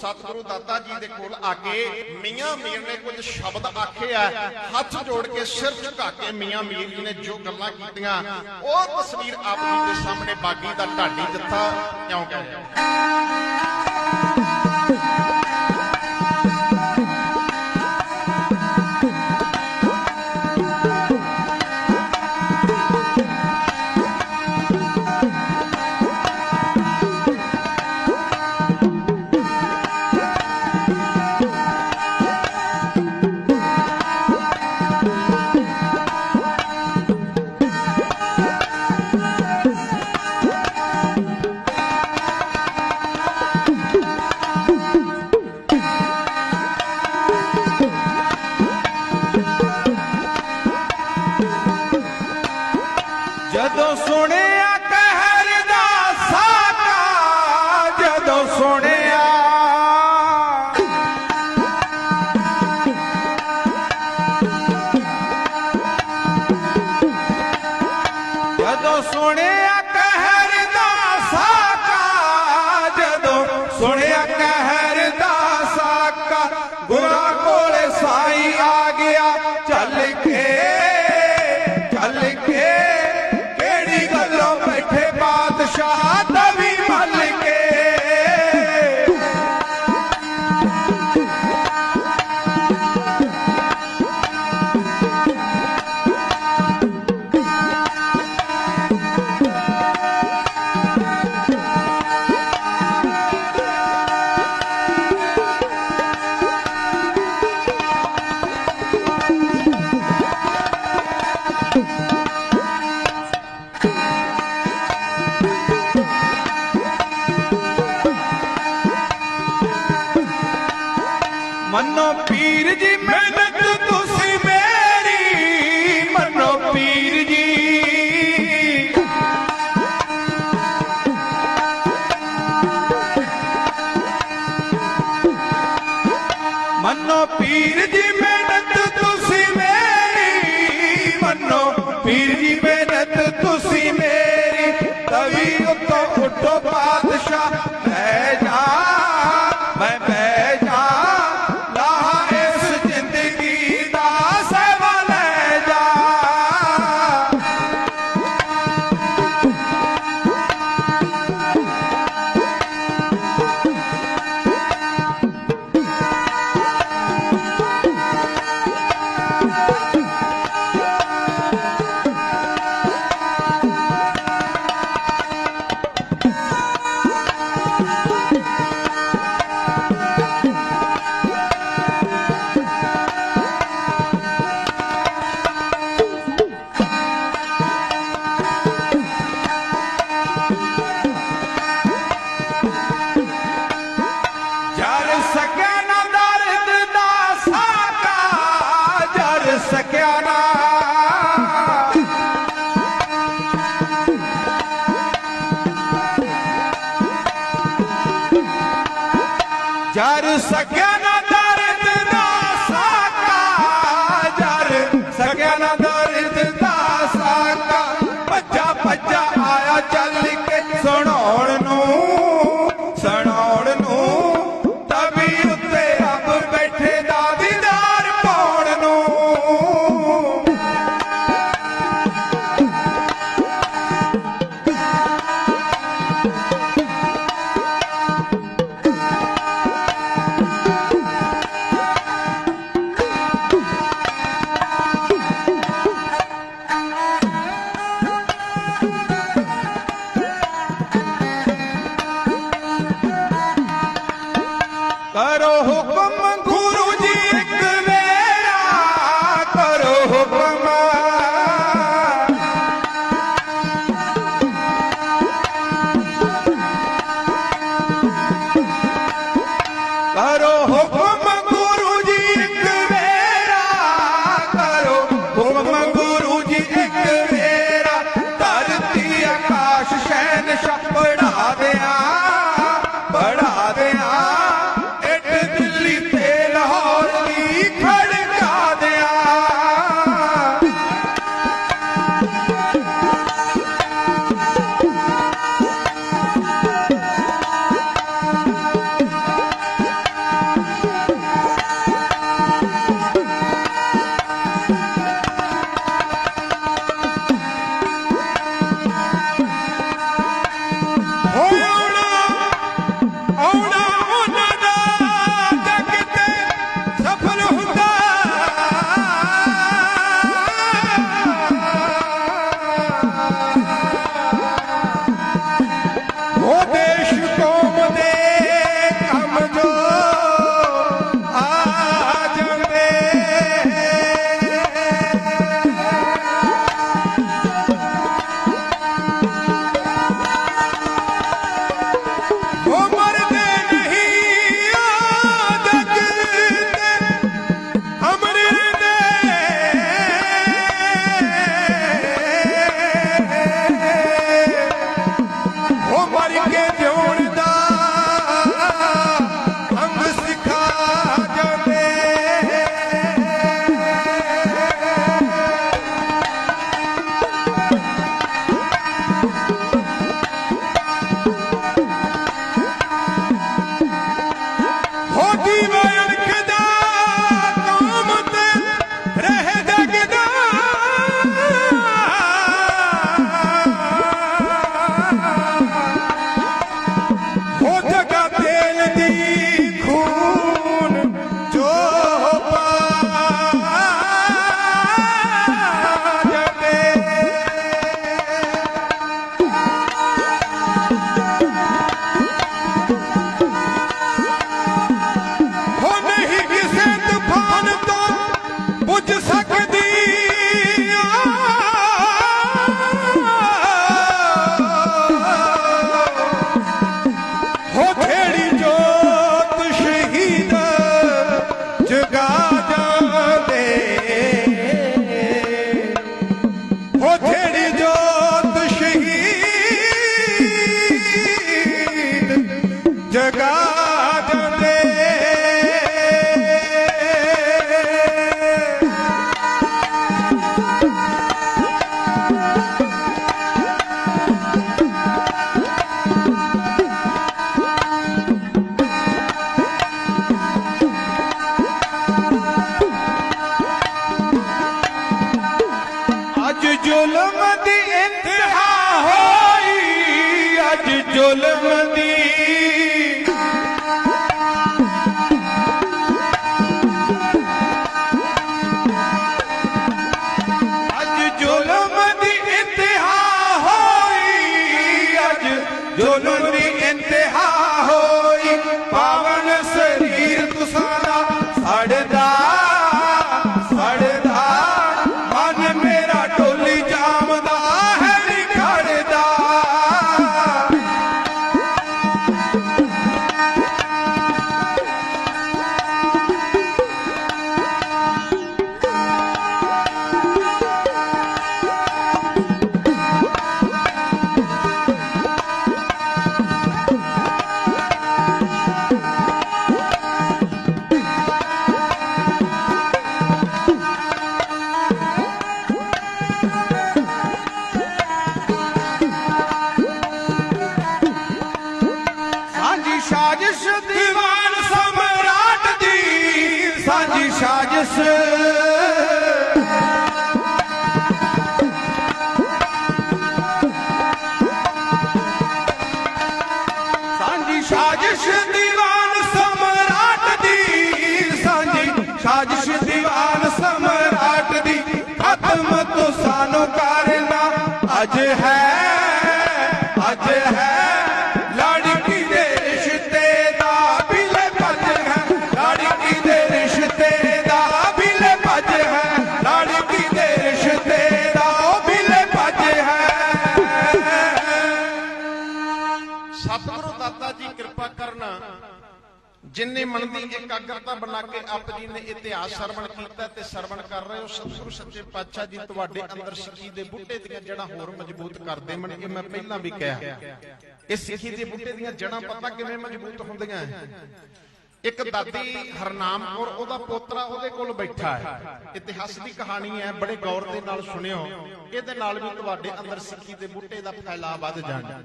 ਸਤਿਗੁਰੂ ਦਾਤਾ ਜੀ ਦੇ ਕੋਲ ਆ ਕੇ ਮੀਆਂ ਮੀਰ ਨੇ ਕੁਝ ਸ਼ਬਦ ਆਖੇ ਆ। ਹੱਥ ਜੋੜ ਕੇ, ਸਿਰ ਝੁਕਾ ਕੇ ਮੀਆਂ ਮੀਰ ਜੀ ਨੇ ਜੋ ਗੱਲਾਂ ਕੀਤੀਆਂ, ਉਹ ਤਸਵੀਰ ਆਪ ਜੀ ਦੇ ਸਾਹਮਣੇ ਬਾਗੀ ਦਾ ਢਾਡੀ ਦਿੱਤਾ ਕਿਉਂ ਕਿਉਂ ਕੋਲੇ ਆ ਗਿਆ। ਮੰਨੋ ਪੀਰ ਜੀ, ਮਿਹਨਤ ਤੁਸੀਂ ਮੇਰੀ। ਮੰਨੋ ਪੀਰ ਜੀ। ਮੰਨੋ ਪੀਰ ਜੀ, ਮਿਹਨਤ ਤੁਸੀਂ ਮੇਰੀ। ਮੰਨੋ ਪੀਰ ਜੀ, ਮਿਹਨਤ ਤੁਸੀਂ ਮੇਰੀ। ਤਵੀ ਉੱਤੋਂ ਉੱਠੋ ਪਾ Canada is the ਕਰੋ ਹੁਕਮ ਗੁਰੂ ਜਗਾ ਜਾਂਦੇ ਅੱਜ ਜ਼ੁਲਮ ਦੀ ਇੰਤਹਾ ਹੋਈ ਅੱਜ ਜ਼ੁਲਮ ਹੈ ਅੱਜ ਹੈ। ਜਿਨਨੇ ਮਨ ਦੀ ਇਕਾਗਰਤਾ ਬਣਾ ਕੇ ਆਪ ਜੀ ਨੇ ਇਤਿਹਾਸ ਸਰਵਣ ਕੀਤਾ ਤੇ ਸਰਵਣ ਕਰ ਰਹੇ ਹੋ ਸਤਿਗੁਰੂ ਸੱਚੇ ਪਾਤਸ਼ਾਹ ਜੀ ਤੁਹਾਡੇ ਅੰਦਰ ਸਿੱਖੀ ਦੇ ਬੂਟੇ ਦੀਆਂ ਜੜਾਂ ਹੋਰ ਮਜ਼ਬੂਤ ਕਰਦੇ ਮਨ ਇਹ ਮੈਂ ਪਹਿਲਾਂ ਵੀ ਕਿਹਾ। ਇਹ ਸਿੱਖੀ ਦੇ ਬੂਟੇ ਦੀਆਂ ਜੜਾਂ ਪਤਾ ਕਿਵੇਂ ਮਜ਼ਬੂਤ ਹੁੰਦੀਆਂ ਹੈ? ਇੱਕ ਦਾਦੀ ਹਰਨਾਮ ਕੌਰ ਉਹਦਾ ਪੋਤਰਾ ਉਹਦੇ ਕੋਲ ਬੈਠਾ ਹੈ। ਇਤਿਹਾਸ ਦੀ ਕਹਾਣੀ ਹੈ, ਬੜੇ ਗੌਰ ਦੇ ਨਾਲ ਸੁਣਿਓ। ਇਹਦੇ ਨਾਲ ਵੀ ਤੁਹਾਡੇ ਅੰਦਰ ਸਿੱਖੀ ਦੇ ਬੂਟੇ ਦਾ ਫੈਲਾਅ ਵੱਧ ਜਾਣਾ।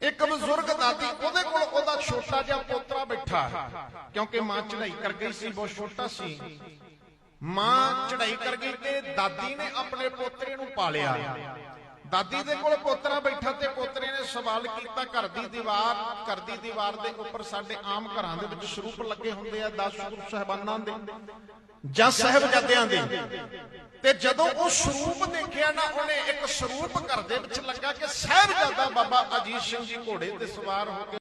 ਇੱਕ ਬਜ਼ੁਰਗ ਦਾਦੀ, ਉਹਦੇ ਕੋਲ ਉਹਦਾ ਛੋਟਾ ਜਿਹਾ ਪੋਤਰਾ ਬੈਠਾ ਕਿਉਂਕਿ ਮਾਂ ਚੜਾਈ ਕਰ ਗਈ ਸੀ, ਬਹੁਤ ਛੋਟਾ ਸੀ। ਮਾਂ ਚੜਾਈ ਕਰ ਗਈ ਤੇ ਦਾਦੀ ਨੇ ਆਪਣੇ ਪੋਤਰੇ ਨੂੰ ਪਾਲਿਆ। ਦਾਦੀ ਦੇ ਕੋਲ ਪੋਤਰਾ ਬੈਠਾ ਤੇ ਪੋਤਰੇ ਨੇ ਸਵਾਲ ਕੀਤਾ, ਘਰ ਦੀ ਦੀਵਾਰ, ਘਰ ਦੀ ਦੀਵਾਰ ਦੇ ਉੱਪਰ ਸਾਡੇ ਆਮ ਘਰਾਂ ਦੇ ਵਿੱਚ ਸਰੂਪ ਲੱਗੇ ਹੁੰਦੇ ਆ ਦਸ ਸਰੂਪ ਸਹਿਬਾਨਾਂ ਦੇ ਜਾਂ ਸਾਹਿਬਜ਼ਾਦਿਆਂ ਦੇ। ਤੇ ਜਦੋਂ ਉਹ ਸਰੂਪ ਦੇਖਿਆ ਨਾ, ਉਹਨੇ ਇੱਕ ਸਰੂਪ ਘਰ ਦੇ ਵਿੱਚ ਲੱਗਾ ਕਿ ਸਾਹਿਬਜ਼ਾਦਾ ਬਾਬਾ ਅਜੀਤ ਸਿੰਘ ਜੀ ਘੋੜੇ ਤੇ ਸਵਾਰ ਹੋ ਕੇ